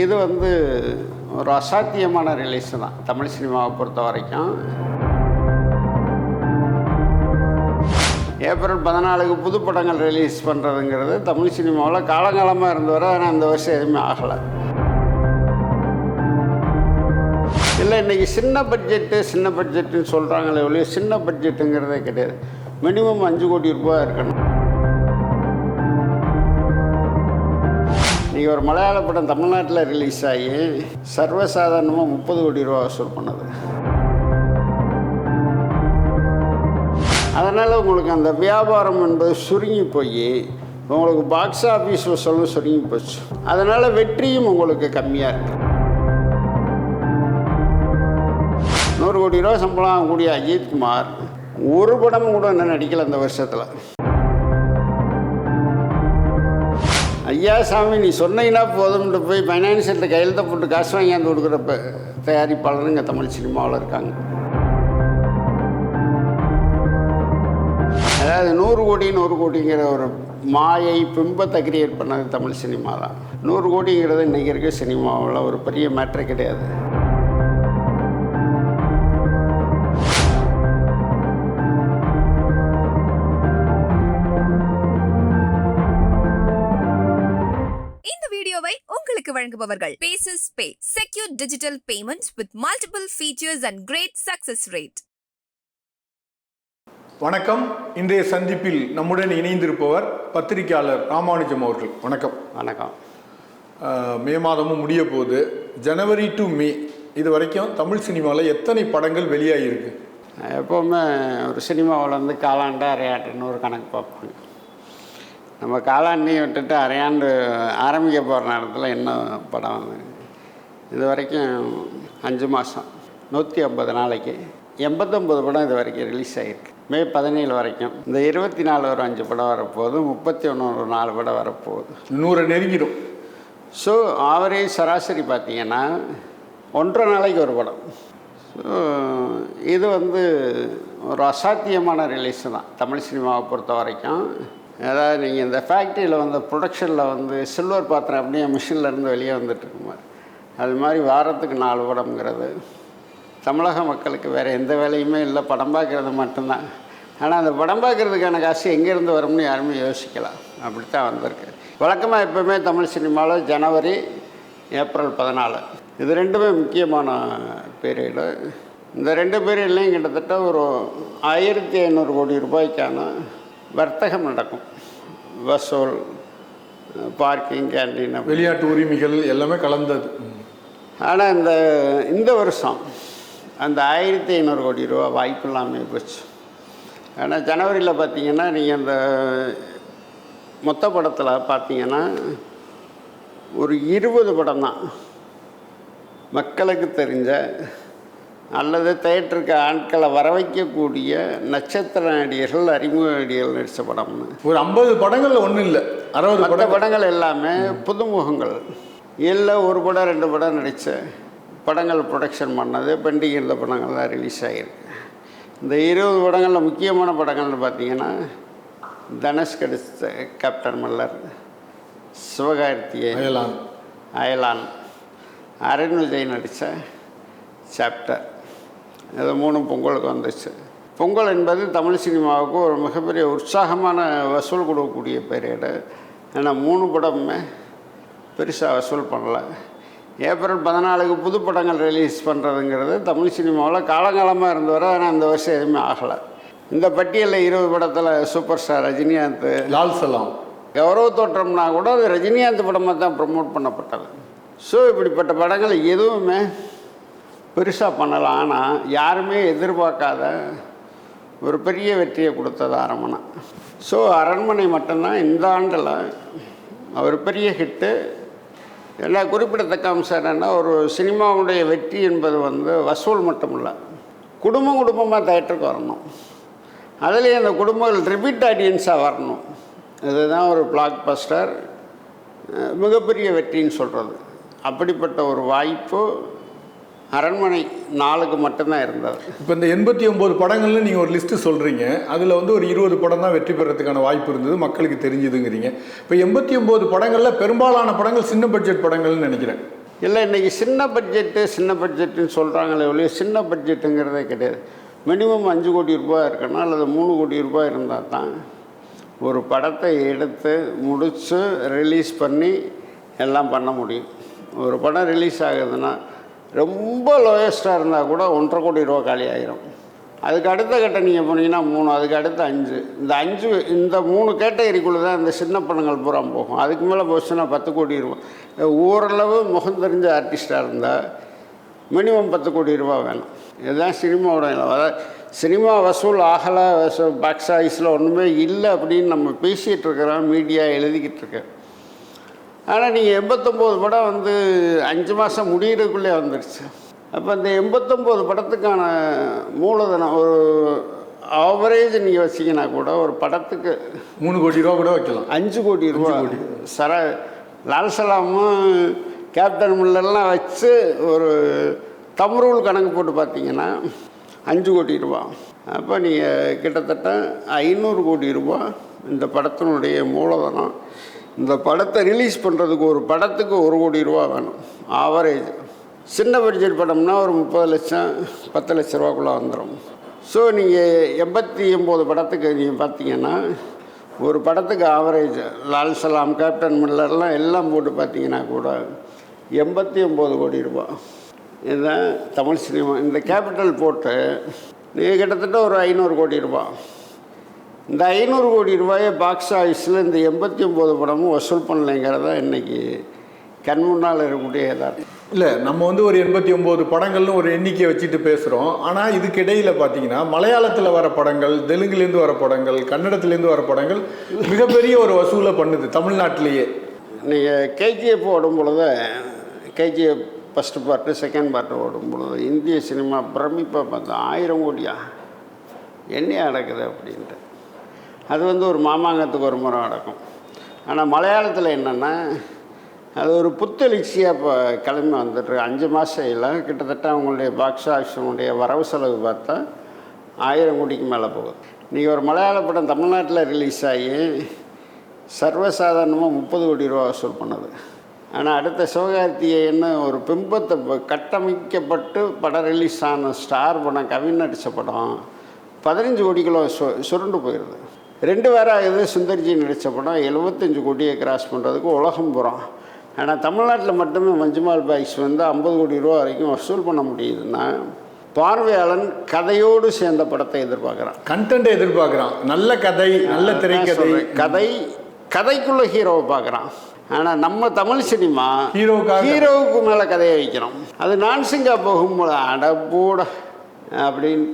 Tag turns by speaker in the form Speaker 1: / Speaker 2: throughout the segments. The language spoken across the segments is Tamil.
Speaker 1: இது வந்து ஒரு அசாத்தியமான ரிலீஸ் தான். தமிழ் சினிமாவை பொறுத்த வரைக்கும். ஏப்ரல் பதினாலுக்கு புது படங்கள் ரிலீஸ் பண்ணுறதுங்கிறது தமிழ் சினிமாவில் காலங்காலமாக இருந்து வர ஆனால் இந்த வருஷம் எதுவுமே ஆகலை. இல்லை இன்றைக்கி சின்ன பட்ஜெட்டு சின்ன பட்ஜெட்டுன்னு சொல்கிறாங்களே ஒழிய சின்ன பட்ஜெட்டுங்கிறதே கிடையாது. மினிமம் அஞ்சு கோடி ரூபாய் இருக்கணும். இவர் ஒரு மலையாள படம் தமிழ்நாட்டில் ரிலீஸ் ஆகி சர்வசாதாரணமாக முப்பது கோடி ரூபா வசூல் பண்ணது. அதனால் உங்களுக்கு அந்த வியாபாரம் என்பது சுருங்கி போய் உங்களுக்கு பாக்ஸ் ஆஃபீஸ் வசூலும் சுருங்கி போச்சு. அதனால் வெற்றியும் உங்களுக்கு கம்மியாக இருக்குது நூறு கோடி ரூபா சம்பளம் கூடிய அஜித்குமார் ஒரு படமும் கூட என்ன நடிக்கல அந்த வருஷத்தில். ஐயா சாமி நீ சொன்னீங்கன்னா போதும்ட்டு போய் ஃபைனான்சியலில் கையெழுத்த போட்டு காசு வாங்கியாந்து கொடுக்குற தயாரிப்பாளருங்க தமிழ் சினிமாவில் இருக்காங்க. அதாவது நூறு கோடி நூறு கோடிங்கிற ஒரு மாயை பிம்பத்தை கிரியேட் பண்ணது தமிழ் சினிமா தான். நூறு கோடிங்கிறது இன்றைக்கி இருக்க சினிமாவில் ஒரு பெரிய மேட்ரு கிடையாது.
Speaker 2: வழங்குபவர்கள். Bases pay secure digital payments with multiple features and great success rate
Speaker 3: வணக்கம். இன்றைய சந்திப்பில் நம்முடன் இணைந்திருப்பவர் பத்திரிகையாளர் ராமானுஜம் அவர்கள். வணக்கம்.
Speaker 1: வணக்கம்.
Speaker 3: மே மாதமும் முடிய போகுது. ஜனவரி டு மே இது வரைக்கும் தமிழ் சினிமாவில் எத்தனை படங்கள் வெளியாகிருக்கு
Speaker 1: எப்போவுமே ஒரு சினிமாவில் வந்து காலாண்டு அரையாண்டுன்னு ஒரு கணக்கு பார்ப்பாங்க நம்ம காலாண்டையும் விட்டுட்டு அரையாண்டு ஆரம்பிக்க போகிற நேரத்தில் என்ன படம் வந்து இது வரைக்கும் அஞ்சு மாதம் நூற்றி ஐம்பது நாளைக்கு. எண்பத்தொம்பது படம் இது வரைக்கும் ரிலீஸ் ஆகிருக்கு மே பதினேழு வரைக்கும். இந்த இருபத்தி நாலு ஒரு அஞ்சு படம் வரப்போகுது முப்பத்தி ஒன்று ஒரு நாலு படம் வரப்போகுது.
Speaker 3: நூறை நெருங்கிடும்.
Speaker 1: ஸோ ஆவரேஜ் சராசரி பார்த்தீங்கன்னா ஒன்றரை நாளைக்கு ஒரு படம். ஸோ இது வந்து ஒரு அசாத்தியமான ரிலீஸ் தான் தமிழ் சினிமாவை பொறுத்த வரைக்கும். அதாவது நீங்கள் இந்த ஃபேக்ட்ரியில் வந்து ப்ரொடக்ஷனில் வந்து சில்வர் பாத்திரம் அப்படியே மிஷினில் இருந்து வெளியே வந்துட்டு மாதிரி அது மாதிரி வாரத்துக்கு நாலு படம்ங்கிறது. தமிழக மக்களுக்கு வேறு எந்த வேலையுமே இல்லை. படம் பார்க்குறது மட்டும்தான். ஆனால் அந்த படம் பார்க்குறதுக்கான காசு எங்கேருந்து வரும்னு யாருமே யோசிக்கலாம். அப்படி தான் வந்திருக்கு. வழக்கமாக எப்போவுமே தமிழ் சினிமாவில் ஜனவரி ஏப்ரல் பதினாலு. இது ரெண்டுமே முக்கியமான பீரியடு இந்த ரெண்டு பீரியட்லேயும் கிட்டத்தட்ட ஒரு ஆயிரத்தி ஐநூறு கோடி ரூபாய்க்கான வர்த்தகம் நடக்கும். வசூல் பார்க்கிங் கேண்டீன் அப்படி.
Speaker 3: வெளிநாட்டு உரிமைகள் எல்லாமே கலந்தது.
Speaker 1: ஆனால் இந்த இந்த வருஷம் அந்த ஆயிரத்தி ஐநூறு கோடி ரூபா வாய்ப்பு இல்லாமல் போச்சு. ஆனால் ஜனவரியில் பார்த்தீங்கன்னா நீங்கள் அந்த மொத்த படத்தில் பார்த்தீங்கன்னா ஒரு இருபது படம் தான். மக்களுக்கு தெரிஞ்ச அல்லது தேட்டருக்கு ஆட்களை வர வைக்கக்கூடிய நட்சத்திர நடிகர்கள் அறிமுக நடிகர்கள் நடித்த படம்னு
Speaker 3: ஒரு ஐம்பது படங்கள்ல ஒன்றும் இல்லை. அறுபது படம்
Speaker 1: படங்கள். எல்லாமே புதுமுகங்கள். இல்லை ஒரு படம் ரெண்டு படம் நடித்த படங்கள் ப்ரொடக்ஷன் பண்ணது பெண்டிங் இருந்த படங்கள் தான் ரிலீஸ் ஆகிருக்கு இந்த இருபது படங்களில் முக்கியமான படங்கள்னு பார்த்தீங்கன்னா தனுஷ் கடித்த கேப்டன் மல்லர் சிவகார்த்திகேயன்
Speaker 3: அயலான்.
Speaker 1: அயலான். அருண் விஜய் நடித்த சாப்டர் இது மூணும் பொங்கலுக்கு வந்துச்சு. பொங்கல் என்பது தமிழ் சினிமாவுக்கு ஒரு மிகப்பெரிய உற்சாகமான வசூல் கொடுக்கக்கூடிய பீரியடு ஏன்னா மூணு படமுமே பெருசாக வசூல் பண்ணல. ஏப்ரல் பதினாலுக்கு புது படங்கள் ரிலீஸ் பண்ணுறதுங்கிறது தமிழ் சினிமாவில் காலங்காலமாக இருந்து வர ஆனால் இந்த வருஷம் எதுவுமே ஆகலை. இந்த பட்டியலில் இருபது படத்தில் சூப்பர் ஸ்டார் ரஜினிகாந்த்.
Speaker 3: லால் சலாம்.
Speaker 1: கௌரவ தோற்றம்னா கூட அது ரஜினிகாந்த் படமாக தான் ப்ரமோட் பண்ணப்பட்டது. ஸோ இப்படிப்பட்ட படங்கள் எதுவுமே பெருசாக பண்ணலாம் ஆனால் யாருமே எதிர்பார்க்காத ஒரு பெரிய வெற்றியை கொடுத்தது அரண்மனை. ஸோ அரண்மனை மட்டும்தான் இந்த ஆண்டில் ஒரு பெரிய ஹிட்டு எல்லா குறிப்பிடத்தக்க அம்சம் என்னென்னா ஒரு சினிமாவுடைய வெற்றி என்பது வந்து வசூல் மட்டும் இல்லை குடும்பம் குடும்பமாக தேட்டருக்கு வரணும். அதுலேயும் அந்த குடும்பங்கள் ரிப்பீட் ஆடியன்ஸாக வரணும். இதுதான் ஒரு பிளாக் பஸ்டர் மிகப்பெரிய வெற்றின்னு சொல்கிறது அப்படிப்பட்ட ஒரு வாய்ப்பு அரண்மனை நாளுக்கு மட்டும்தான் இருந்தது.
Speaker 3: இப்போ இந்த எண்பத்தி ஒம்பது படங்கள்னு நீங்கள் ஒரு லிஸ்ட்டு சொல்கிறீங்க அதில் வந்து ஒரு இருபது படம் தான் வெற்றி பெறதுக்கான வாய்ப்பு இருந்தது. மக்களுக்கு தெரிஞ்சுதுங்கிறீங்க. இப்போ எண்பத்தி ஒம்பது படங்களில் பெரும்பாலான படங்கள் சின்ன பட்ஜெட் படங்கள்னு நினைக்கிறேன்.
Speaker 1: இல்லை இன்றைக்கி சின்ன பட்ஜெட்டு சின்ன பட்ஜெட்டுன்னு சொல்கிறாங்களே ஒழிய சின்ன பட்ஜெட்டுங்கிறதே கிடையாது. மினிமம் அஞ்சு கோடி ரூபாய் இருக்கணும் அல்லது மூணு கோடி ரூபாய் இருந்தால் தான் ஒரு படத்தை எடுத்து முடித்து ரிலீஸ் பண்ணி எல்லாம் பண்ண முடியும். ஒரு படம் ரிலீஸ் ஆகுதுன்னா ரொம்ப லோயஸ்ட்டாக இருந்தால் கூட ஒன்றரை கோடி ரூபா காலி ஆயிரும் அதுக்கு அடுத்த கட்டம் நீங்கள் போனீங்கன்னா மூணு அதுக்கு அடுத்து அஞ்சு. இந்த அஞ்சு இந்த மூணு கேட்டகரிக்குள்ளே தான் இந்த சின்ன பணங்கள் பூரா போகும். அதுக்கு மேலே போச்சுன்னா பத்து கோடி ரூபா. ஓரளவு முகம் தெரிஞ்ச ஆர்டிஸ்டாக இருந்தால் மினிமம் பத்து கோடி ரூபா வேணும். இதுதான் சினிமாவோட அதாவது சினிமா வசூல் ஆகலை பாக்ஸ் ஆஃபீஸில் ஒன்றுமே இல்லை அப்படின்னு நம்ம பேசிகிட்டு இருக்கிறோம் மீடியா எழுதிக்கிட்டு இருக்கேன் ஆனால் நீங்கள் எண்பத்தொம்போது படம் வந்து அஞ்சு மாதம் முடிகிறதுக்குள்ளே வந்துடுச்சு அப்போ இந்த எண்பத்தொம்போது படத்துக்கான மூலதனம் ஒரு ஆவரேஜ் நீங்கள் வச்சிங்கன்னா கூட ஒரு படத்துக்கு
Speaker 3: மூணு கோடி ரூபா கூட வைக்கலாம்.
Speaker 1: அஞ்சு கோடி ரூபா. சர லால்சலாமும் கேப்டன் முல்லெல்லாம் வச்சு ஒரு தம்ரூல் கணக்கு போட்டு பார்த்தீங்கன்னா அஞ்சு கோடி ரூபா. அப்போ நீங்கள் கிட்டத்தட்ட ஐநூறு கோடி ரூபா இந்த படத்தினுடைய மூலதனம். இந்த படத்தை ரிலீஸ் பண்ணுறதுக்கு ஒரு படத்துக்கு ஒரு கோடி ரூபா வேணும். ஆவரேஜ் சின்ன பட்ஜெட் படம்னா ஒரு முப்பது லட்சம் பத்து லட்ச ரூபாக்குள்ளே வந்துடும் ஸோ நீங்கள் எண்பத்தி ஒம்பது படத்துக்கு நீங்கள் பார்த்தீங்கன்னா ஒரு படத்துக்கு ஆவரேஜ் லால் சலாம் கேப்டன் மில்லர்லாம் எல்லாம் போட்டு பார்த்தீங்கன்னா கூட எண்பத்தி ஒம்பது கோடி ரூபா. இதுதான் தமிழ் சினிமா. இந்த கேபிட்டல் போட்டு நீங்கள் கிட்டத்தட்ட ஒரு ஐநூறு கோடி ரூபாய் இந்த ஐநூறு கோடி ரூபாயை பாக்ஸ் ஆஃபீஸில் இந்த எண்பத்தி ஒம்பது படமும் வசூல் பண்ணலைங்கிறத இன்றைக்கி கண் முன்னால் இருக்கக்கூடிய யதார்த்தம்.
Speaker 3: இல்லை நம்ம வந்து ஒரு எண்பத்தி ஒம்பது படங்கள்னு ஒரு எண்ணிக்கையை வச்சுட்டு பேசுகிறோம் ஆனால் இதுக்கு இடையில பார்த்தீங்கன்னா மலையாளத்தில் வர படங்கள் தெலுங்குலேருந்து வர படங்கள் கன்னடத்துலேருந்து வர படங்கள் மிகப்பெரிய ஒரு வசூலை பண்ணுது தமிழ்நாட்டிலேயே.
Speaker 1: நீங்கள் கேஜிஎஃப் ஓடும் பொழுது KGF first part second part ஓடும் பொழுது இந்திய சினிமா பிரமிப்பாக பார்த்தா ஆயிரம் கோடியா? என்ன நடக்குது அப்படின்ட்டு. அது வந்து ஒரு மாமாங்கத்துக்கு ஒரு முறை நடக்கும். ஆனால் மலையாளத்தில் என்னென்னா அது ஒரு புத்தெழுச்சியாக இப்போ கிளம்பி வந்துட்டு அஞ்சு மாதம் கிட்டத்தட்ட அவங்களுடைய பாக்ஸ் ஆஃபீஸனுடைய வரவு செலவு பார்த்தா ஆயிரம் கோடிக்கு மேலே போகுது. இன்றைக்கி ஒரு மலையாள படம் தமிழ்நாட்டில் ரிலீஸ் ஆகி சர்வசாதாரணமாக முப்பது கோடி ரூபா வசூல் பண்ணுது. ஆனால் அடுத்த சிவகார்த்திகேயன்னு ஒரு பிம்பத்தை கட்டமைக்கப்பட்டு படம் ரிலீஸ் ஆன ஸ்டார் படம் கவின் நடித்த படம் பதினஞ்சு கோடிக்குள்ள சு சுருண்டு போயிடுது ரெண்டு வாரம் ஆகுது சுந்தர்ஜி நடித்த படம். எழுபத்தஞ்சு கோடியை கிராஸ் பண்ணுறதுக்கு உலகம் புறம் ஆனால் தமிழ்நாட்டில் மட்டுமே மஞ்சுமால் பாய்ஸ் வந்து ஐம்பது கோடி ரூபா வரைக்கும் வசூல் பண்ண முடியுதுன்னா பார்வையாளன் கதையோடு சேர்ந்த படத்தை எதிர்பார்க்குறான்.
Speaker 3: கண்டென்ட்டை எதிர்பார்க்குறான். நல்ல கதை நல்ல திரைக்கதை.
Speaker 1: கதை கதைக்குள்ள ஹீரோவை பார்க்குறான். ஆனால் நம்ம தமிழ் சினிமா
Speaker 3: ஹீரோவுக்காக.
Speaker 1: ஹீரோவுக்கு மேலே கதையை வைக்கிறோம். அது நான்சிங்கா போகும்போது அட போட அப்படின்னு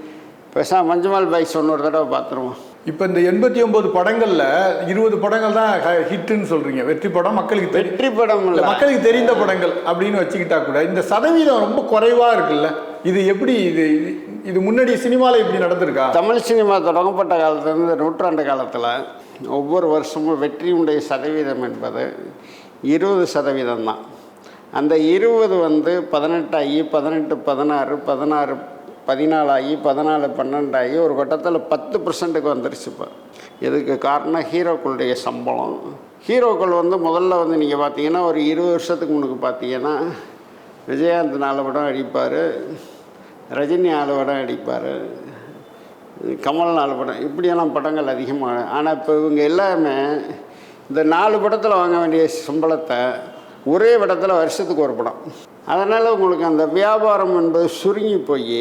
Speaker 1: பேசாம மஞ்சுமால் பாய் சொன்ன ஒரு தடவை பார்த்துருவோம்.
Speaker 3: இப்போ இந்த எண்பத்தி ஒன்பது படங்கள்ல இருபது படங்கள் தான் ஹிட்டுன்னு சொல்றீங்க. வெற்றி படம் மக்களுக்கு
Speaker 1: வெற்றி படம்
Speaker 3: இல்ல, மக்களுக்கு தெரிந்த படங்கள் அப்படின்னு வச்சுக்கிட்டா கூட இந்த சதவீதம் ரொம்ப குறைவா இருக்குல்ல? இது எப்படி இது இது- முன்னாடி சினிமால இப்படி நடந்திருக்கா?
Speaker 1: தமிழ் சினிமா தொடங்கப்பட்ட காலத்துலேருந்து நூற்றாண்டு காலத்தில் ஒவ்வொரு வருஷமும் வெற்றியுடைய சதவீதம் என்பது இருபது சதவீதம் தான். அந்த இருபது வந்து பதினெட்டாகி பதினெட்டு பதினாறு பதினாறு பதினாலாகி பதினாலு பன்னெண்டாகி ஒரு கட்டத்தில் பத்து பர்சன்ட்டுக்கு வந்துருச்சு இப்போ. இதுக்கு காரணம்? ஹீரோக்களுடைய சம்பளம். ஹீரோக்கள் வந்து முதல்ல வந்து நீங்கள் பார்த்தீங்கன்னா ஒரு இருபது வருஷத்துக்கு முன்னுக்கு பார்த்தீங்கன்னா விஜயகாந்த் நாலு படம் அடிப்பார் ரஜினி நாலு படம் அடிப்பார் கமல் நாலு படம் இப்படியெல்லாம் படங்கள் அதிகமாக ஆனால் இப்போ இவங்க எல்லாமே இந்த நாலு படத்தில் வாங்க வேண்டிய சம்பளத்தை ஒரே படத்தில் வருஷத்துக்கு ஒரு படம். அதனால் உங்களுக்கு அந்த வியாபாரம் என்பது சுருங்கி போய்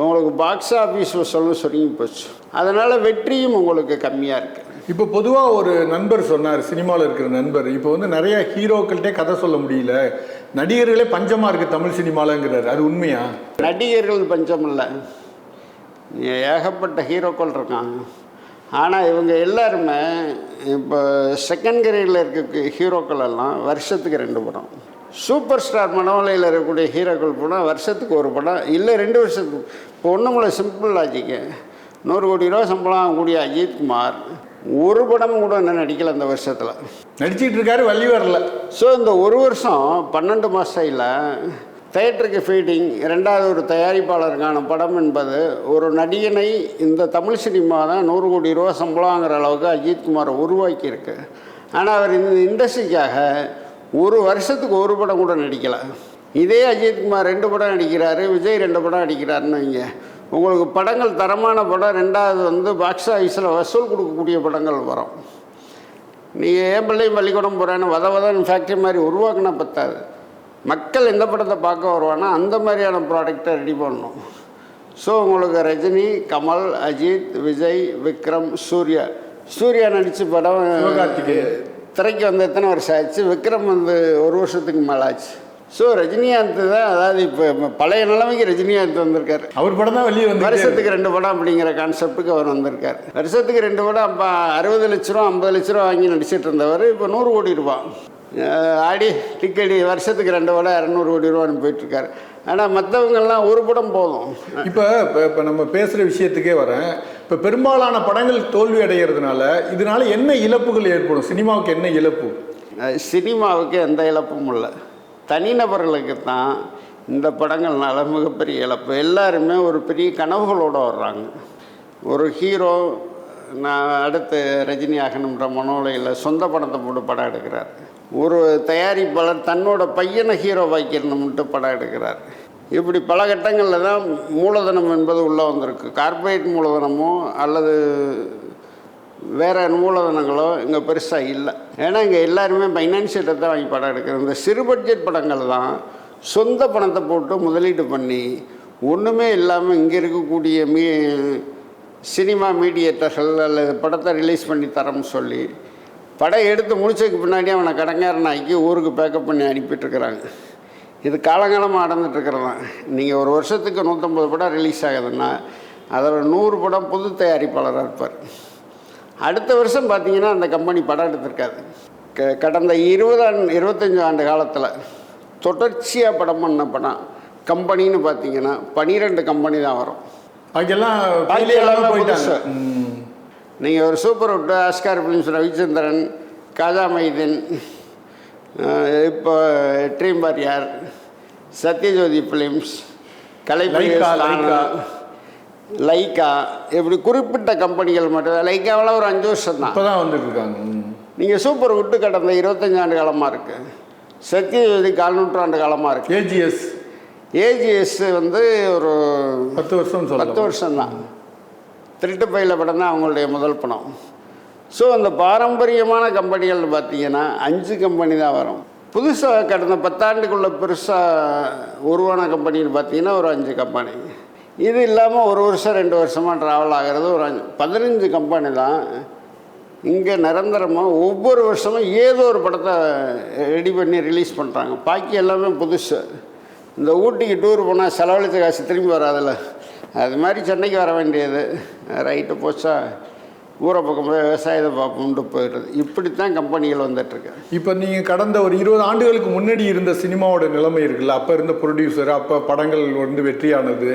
Speaker 1: உங்களுக்கு பாக்ஸ் ஆஃபீஸ் வசூலும் சுருங்கி போச்சு. அதனால் வெற்றியும் உங்களுக்கு கம்மியாக இருக்குது
Speaker 3: இப்போ பொதுவாக ஒரு நண்பர் சொன்னார் சினிமாவில் இருக்கிற நண்பர் இப்போ வந்து நிறைய ஹீரோக்கள்கிட்டே கதை சொல்ல முடியல. நடிகர்களே பஞ்சமா இருக்கு தமிழ் சினிமாலங்கிறாரு. அது உண்மையா?
Speaker 1: நடிகர்கள் பஞ்சம் இல்லை. ஏகப்பட்ட ஹீரோக்கள் இருக்காங்க. ஆனால் இவங்க எல்லாருமே இப்போ செகண்ட் கிரேடில் இருக்க ஹீரோக்கள் எல்லாம் வருஷத்துக்கு ரெண்டு படம். சூப்பர் ஸ்டார் மனவலையில் இருக்கக்கூடிய ஹீரோக்கள் படம் வருஷத்துக்கு ஒரு படம் இல்லை ரெண்டு வருஷத்துக்கு. இப்போ ஒன்றும் சிம்பிள் லாஜிக்கு நூறு கோடி ரூபா சம்பளம் வாங்கக்கூடிய அஜித்குமார் ஒரு படமும் கூட இன்னும் நடிக்கல அந்த வருஷத்தில்.
Speaker 3: நடிச்சிட்டு இருக்காரு வழி வரல.
Speaker 1: ஸோ இந்த ஒரு வருஷம் பன்னெண்டு மாதத்தில் தேட்டருக்கு ஃபீடிங் ரெண்டாவது ஒரு தயாரிப்பாளருக்கான படம் என்பது ஒரு நடிகனை இந்த தமிழ் சினிமா தான் நூறு கோடி ரூபா சம்பளங்கிற அளவுக்கு அஜித்குமாரை உருவாக்கியிருக்கு. ஆனால் அவர் இந்த இண்டஸ்ட்ரிக்காக ஒரு வருஷத்துக்கு ஒரு படம் கூட நடிக்கலை. இதே அஜித்குமார் ரெண்டு படம் நடிக்கிறாரு விஜய் ரெண்டு படம் நடிக்கிறாருன்னு வைங்க. உங்களுக்கு படங்கள் தரமான படம் ரெண்டாவது வந்து பாக்ஸ் ஆஃபீஸில் வசூல் கொடுக்கக்கூடிய படங்கள் வரும். நீங்கள் ஏன் பிள்ளையும் பள்ளிக்கூடம் போகிறேன்னு வத வதன்னு ஃபேக்ட்ரி மாதிரி உருவாக்கினா பத்தாது. மக்கள் எந்த படத்தை பார்க்க வருவானா அந்த மாதிரியான ப்ராடக்டை ரெடி பண்ணணும். ஸோ உங்களுக்கு ரஜினி கமல் அஜித் விஜய் விக்ரம் சூர்யா. சூர்யா நடித்த படம் திரைக்கு வந்து எத்தனை வருஷம் ஆச்சு? விக்ரம் வந்து ஒரு வருஷத்துக்கு மேலே ஆச்சு. ஸோ ரஜினிகாந்த் தான் அதாவது இப்போ பழைய நிலைமைக்கு ரஜினிகாந்த் வந்திருக்காரு.
Speaker 3: அவர் படம் தான் வெளியே வந்து
Speaker 1: வருஷத்துக்கு ரெண்டு படம் அப்படிங்கிற கான்செப்டுக்கு அவர் வந்திருக்கார். வருஷத்துக்கு ரெண்டு படம் அப்போ அறுபது லட்ச ரூபா ஐம்பது லட்ச ரூபா வாங்கி நடிச்சிட்டு இருந்தவர் இப்போ நூறு கோடி அஹ் ஆடி டிக்கெட் வருஷத்துக்கு ரெண்டு படம் இரநூறு கோடி ரூபான்னு போயிட்டுருக்காரு. ஆனால் மற்றவங்கெல்லாம் ஒரு படம் போதும்.
Speaker 3: இப்போ இப்போ இப்போ நம்ம பேசுகிற விஷயத்துக்கே வரேன். இப்போ பெரும்பாலான படங்கள் தோல்வி அடைகிறதுனால இதனால என்ன இழப்புகள் ஏற்படும்? சினிமாவுக்கு என்ன இழப்பு?
Speaker 1: சினிமாவுக்கு எந்த இழப்பும் இல்லை. தனிநபர்களுக்கு தான் இந்த படங்கள்னால மிகப்பெரிய இழப்பு. எல்லாருமே ஒரு பெரிய கனவுகளோடு வர்றாங்க. ஒரு ஹீரோ நான் அடுத்து ரஜினி ஆகணுன்ற மனோலையில் சொந்த படத்தை போட்டு படம் எடுக்கிறார். ஒரு தயாரிப்பாளர் தன்னோட பையனை ஹீரோ வைக்கணும்ட்டு படம் எடுக்கிறார். இப்படி பல கட்டங்களில் தான் மூலதனம் என்பது உள்ளே வந்திருக்கு. கார்ப்பரேட் மூலதனமோ அல்லது வேறு மூலதனங்களோ இங்கே பெருசாக இல்லை. ஏன்னா இங்கே எல்லாருமே ஃபைனான்சியலை தான் வாங்கி படம் எடுக்கிறது. இந்த சிறு பட்ஜெட் படங்கள் தான் சொந்த பணத்தை போட்டு முதலீடு பண்ணி ஒன்றுமே இல்லாமல் இங்கே இருக்கக்கூடிய மீ சினிமா மீடியேட்டர்கள் அல்லது படத்தை ரிலீஸ் பண்ணி தரம்னு சொல்லி படம் எடுத்து முடிச்சதுக்கு பின்னாடி அவனை கடங்காரன் ஆக்கி ஊருக்கு பேக்கப் பண்ணி அனுப்பிட்டுருக்குறாங்க இது காலங்காலமாக நடந்துட்டுருக்கிறது தான் நீங்கள் ஒரு வருஷத்துக்கு நூற்றம்பது படம் ரிலீஸ் ஆகுதுன்னா அதில் நூறு படம் புது தயாரிப்பாளராக இருப்பார். அடுத்த வருஷம் பார்த்தீங்கன்னா அந்த கம்பெனி படம் எடுத்திருக்காது க கடந்த இருபது ஆண்டு இருபத்தஞ்சு ஆண்டு காலத்தில் தொடர்ச்சியாக படம் பண்ண படம் கம்பெனின்னு பார்த்தீங்கன்னா பன்னிரெண்டு கம்பெனி தான் வரும்.
Speaker 3: அங்கெல்லாம்
Speaker 1: பாக்கி
Speaker 3: failure
Speaker 1: எல்லாமே
Speaker 3: ஆகாம போயிட்டாங்க.
Speaker 1: புதுசு.
Speaker 3: ம்.
Speaker 1: நீங்கள் ஒரு சூப்பர் விட்டு ஆஸ்கார் ஃபிலிம்ஸ் ரவிச்சந்திரன் காஜா மைதீன் இப்போ ட்ரீம் யார்? சத்யஜோதி ஃபிலிம்ஸ் கலைப்புலி
Speaker 3: லைக்கா,
Speaker 1: இப்படி குறிப்பிட்ட கம்பெனிகள் மட்டும் லைக்காவில் ஒரு அஞ்சு வருஷம் தான்
Speaker 3: இப்பதான் வந்துட்டு இருக்காங்க ம்.
Speaker 1: நீங்கள் சூப்பர் விட்டு கடந்த இருபத்தஞ்சு ஆண்டு காலமாக இருக்குது சத்யஜோதி கால் நூற்றாண்டு காலமாக இருக்குது
Speaker 3: ஏஜிஎஸ்.
Speaker 1: ஏஜிஎஸ் வந்து ஒரு
Speaker 3: பத்து வருஷம்
Speaker 1: பத்து
Speaker 3: சொல்லலாம்
Speaker 1: வருஷம்தான். திருட்டு பையில படம் தான் அவங்களுடைய முதல் படம். ஸோ அந்த பாரம்பரியமான கம்பெனிகள் பார்த்தீங்கன்னா அஞ்சு கம்பெனி தான் வரும். புதுசாக கடந்த பத்தாண்டுக்குள்ளே பெருசாக உருவான கம்பெனின்னு பார்த்தீங்கன்னா ஒரு அஞ்சு கம்பெனி. இது இல்லாமல் ஒரு வருஷம் ரெண்டு வருஷமாக ட்ராவல் ஆகிறது ஒரு அஞ்சு பதினஞ்சு கம்பெனி தான். இங்கே நிரந்தரமாக ஒவ்வொரு வருஷமும் ஏதோ ஒரு படத்தை ரெடி பண்ணி ரிலீஸ் பண்ணுறாங்க பாக்கி எல்லாமே புதுசு. இந்த ஊட்டிக்கு டூர் போனால் செலவழித்த காசு திரும்பி வராதுல்ல. அது மாதிரி சென்னைக்கு வர வேண்டியது. ரைட்டு போச்சா? ஊரை பக்கம் போய் விவசாயத்தை பார்ப்போம்ட்டு போயிடுறது. இப்படித்தான் கம்பெனிகள் வந்துட்டுருக்கு.
Speaker 3: இப்போ நீங்கள் கடந்த ஒரு இருபது ஆண்டுகளுக்கு முன்னாடி இருந்த சினிமாவோட நிலைமை இருக்குல்ல அப்போ இருந்த ப்ரொடியூசர் அப்போ படங்கள் வந்து வெற்றியானது.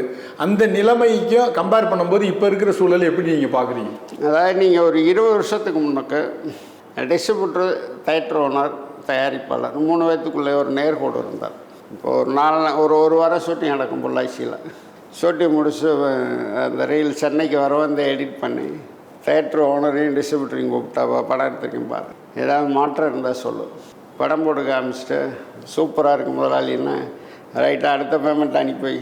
Speaker 3: அந்த நிலைமைக்கும் கம்பேர் பண்ணும்போது இப்போ இருக்கிற சூழல் எப்படி நீங்கள் பார்க்குறீங்க?
Speaker 1: அதாவது நீங்கள் ஒரு இருபது வருஷத்துக்கு முன்னுக்கு டிஸ்ட்ரிபியூட்டர் தேட்டர் ஓனர் தயாரிப்பாளர் மூணு பேத்துக்குள்ளே ஒரு நேர்கோடு இருந்தார். இப்போ ஒரு நாலு ஒரு ஒரு வாரம் ஷூட்டிங் நடக்கும் பொள்ளாச்சியில் ஷூட்டிங் முடிச்சு அந்த ரீல் சென்னைக்கு வர வந்து எடிட் பண்ணி தேட்ரு ஓனரையும் டிஸ்ட்ரிபியூட்டரையும் கூப்பிட்டா படம் எடுத்துருக்கேன் பாரு. ஏதாவது மாற்றம் இருந்தால் சொல்லு. படம் போட்டு காமிச்சிட்டு சூப்பராக இருக்கும் முதலாளின்னா ரைட்டாக அடுத்த பேமெண்ட் அனுப்பி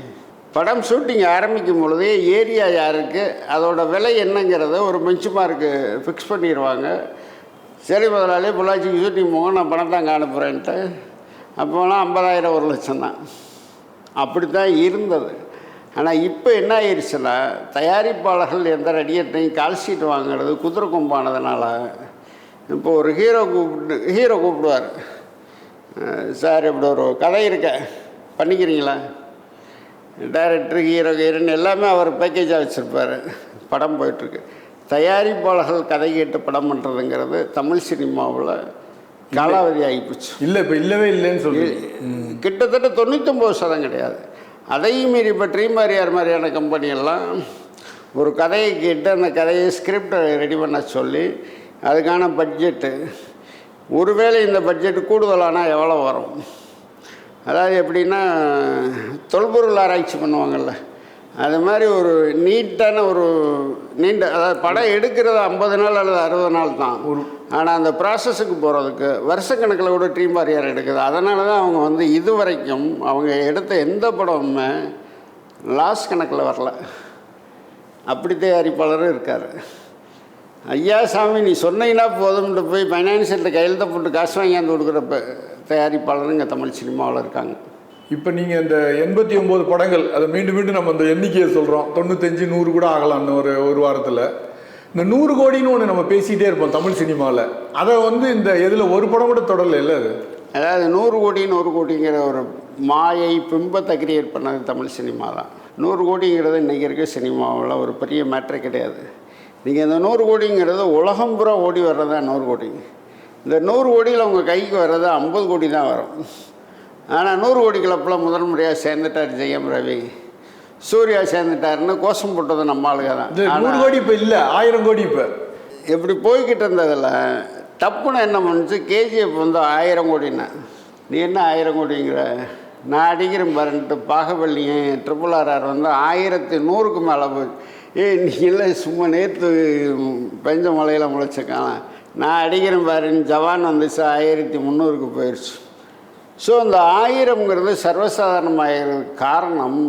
Speaker 1: படம் ஷூட்டிங் ஆரம்பிக்கும் பொழுதே ஏரியா யாருக்கு அதோட விலை என்னங்கிறத ஒரு பெஞ்ச் மார்க்கு ஃபிக்ஸ் பண்ணிடுவாங்க சரி முதலாளி பொள்ளாச்சிக்கு ஷூட்டிங் போங்க நான் பணம் தாங்க அனுப்புகிறேன்ட்டு அப்போலாம் ஐம்பதாயிரம் ஒரு லட்சம் தான் அப்படி தான் இருந்தது. ஆனால் இப்போ என்ன ஆயிடுச்சுன்னா தயாரிப்பாளர்கள் எந்த நடிகர்ட்டையும் கால் ஷீட் வாங்குறது குதிரை கொம்பானதுனால. இப்போ ஒரு ஹீரோ கூப்பிட்டு ஹீரோ கூப்பிடுவார். சார் இப்படி ஒரு கதை இருக்க பண்ணிக்கிறீங்களா? டைரக்டர் ஹீரோ ஹீரோயின் எல்லாமே அவர் பேக்கேஜாக வச்சுருப்பார். படம் போயிட்டுருக்கு. தயாரிப்பாளர்கள் கதை கேட்டு படம் பண்ணுறதுங்கிறது தமிழ் சினிமாவில் காலாவதி ஆகிப்போச்சு
Speaker 3: இல்லை இப்போ இல்லவே இல்லைன்னு சொல்றீங்க.
Speaker 1: கிட்டத்தட்ட தொண்ணூத்தொம்பது சதம் கிடையாது. அதையும் மீறி இப்போ ட்ரீமாரியார் மாதிரியான கம்பெனியெல்லாம் ஒரு கதையை கேட்டு அந்த கதையை ஸ்கிரிப்டை ரெடி பண்ண சொல்லி அதுக்கான பட்ஜெட்டு ஒருவேளை இந்த பட்ஜெட் கூடுதலானால் எவ்வளோ வரும்? அதாவது எப்படின்னா தொல்பொருள் ஆராய்ச்சி பண்ணுவாங்கள்ல அது மாதிரி ஒரு நீட்டான ஒரு நீண்ட அதாவது படம் எடுக்கிறது ஐம்பது நாள் அல்லது அறுபது நாள் தான். ஆனால் அந்த ப்ராசஸுக்கு போகிறதுக்கு வருஷக்கணக்கில் கூட ட்ரீம் வாரியார் எடுக்குது. அதனால தான் அவங்க வந்து இது வரைக்கும் அவங்க எடுத்த எந்த படமுமே லாஸ் கணக்கில் வரல. அப்படி தயாரிப்பாளரும் இருக்கார். ஐயா சாமி நீ சொன்னீங்கன்னா போதும்னு போய் ஃபைனான்சியலில் கையெழுத்த போட்டு காசு வாங்கியாந்து கொடுக்குற ப- தயாரிப்பாளரும் இங்கே தமிழ் சினிமாவில் இருக்காங்க.
Speaker 3: இப்போ நீங்கள் இந்த எண்பத்தி ஒம்பது படங்கள் அதை மீண்டும் மீண்டும் நம்ம இந்த எண்ணிக்கையை சொல்கிறோம் தொண்ணூத்தஞ்சு நூறு கூட ஆகலாம் அந்த ஒரு ஒரு வாரத்தில். இந்த நூறு கோடின்னு ஒன்று நம்ம பேசிகிட்டே இருப்போம் தமிழ் சினிமாவில் அதை வந்து இந்த இதில் ஒரு படம் கூட தொடரல இல்லை அது?
Speaker 1: அதாவது நூறு கோடி நூறு கோடிங்கிற ஒரு மாயை பிம்பத்தை கிரியேட் பண்ணது தமிழ் சினிமா தான். நூறு கோடிங்கிறது இன்றைக்கி இருக்க சினிமாவில் ஒரு பெரிய மேட்ரே கிடையாது. நீங்கள் இந்த நூறு கோடிங்கிறது உலகம் பூரா ஓடி வர்றது தான் நூறு கோடி. இந்த நூறு கோடியில் உங்கள் கைக்கு வர்றது ஐம்பது கோடி தான் வரும். ஆனால் நூறு கோடி கிளப்பில் முதல் முறையாக சேர்ந்துட்டார் ஜெயம் ரவி. சூர்யா சேர்ந்துட்டாருன்னு கோஷம் போட்டது நம்ம ஆளுங்க தான்.
Speaker 3: நூறு கோடி இப்போ இல்லை ஆயிரம் கோடி இப்போ.
Speaker 1: இப்படி போய்கிட்டு இருந்ததில் டப்புன்னு என்ன பண்ணுச்சு கேஜிஎஃப் வந்து ஆயிரம் கோடின்னு நீ என்ன ஆயிரம் கோடிங்கிற? நான் அடிக்கிறேன் பாருன்ட்டு பாகவல்லியும் ட்ரிபிள் ஆர்ஆர் வந்து ஆயிரத்தி நூறுக்கு மேலே போய் ஏய் நீ இல்லை சும்மா நேற்று பெஞ்ச மலையில் முளைச்சிருக்கான் நான் அடிக்கிறேன் பாருன்னு ஜவான் வந்துச்சு ஆயிரத்தி முந்நூறுக்கு போயிடுச்சு ஸோ அந்த ஆயிரம்ங்கிறது சர்வசாதாரணமாகிறதுக்கு காரணம்.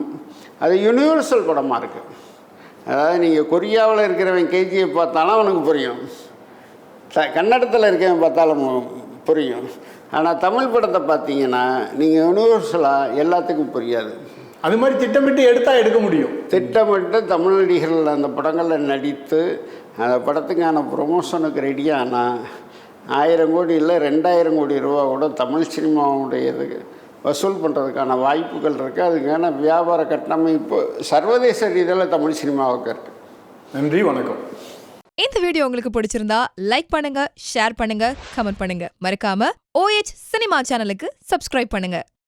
Speaker 1: அது யுனிவர்சல் படமாக இருக்குது அதாவது நீங்கள் கொரியாவில் இருக்கிறவன் கேஜியை பார்த்தாலும் அவனுக்கு புரியும். த கன்னடத்தில் இருக்கவன் பார்த்தாலும் புரியும். ஆனால் தமிழ் படத்தை பார்த்தீங்கன்னா நீங்கள் யூனிவர்சலாக எல்லாத்துக்கும் புரியாது.
Speaker 3: அது மாதிரி திட்டமிட்டு எடுத்தால் எடுக்க முடியும்.
Speaker 1: திட்டமிட்டு தமிழ் நடிகர்கள் அந்த படங்களில் நடித்து அந்த படத்துக்கான ப்ரொமோஷனுக்கு ரெடியானா ஆயிரம் கோடி இல்லை ரெண்டாயிரம் கோடி ரூபா கூட தமிழ் சினிமாவுடையதுக்கு வசூல் பண்ணுறதுக்கான வாய்ப்புகள் இருக்குது அதுக்கான வியாபார கட்டமைப்பு சர்வதேச ரீதியில் தமிழ் சினிமாவுக்கு இருக்குது
Speaker 3: நன்றி வணக்கம்.
Speaker 2: இந்த வீடியோ உங்களுக்கு பிடிச்சிருந்தா லைக் பண்ணுங்க ஷேர் பண்ணுங்க கமெண்ட் பண்ணுங்க. மறக்காம ஓஎச் சினிமா சேனலுக்கு சப்ஸ்கிரைப் பண்ணுங்க.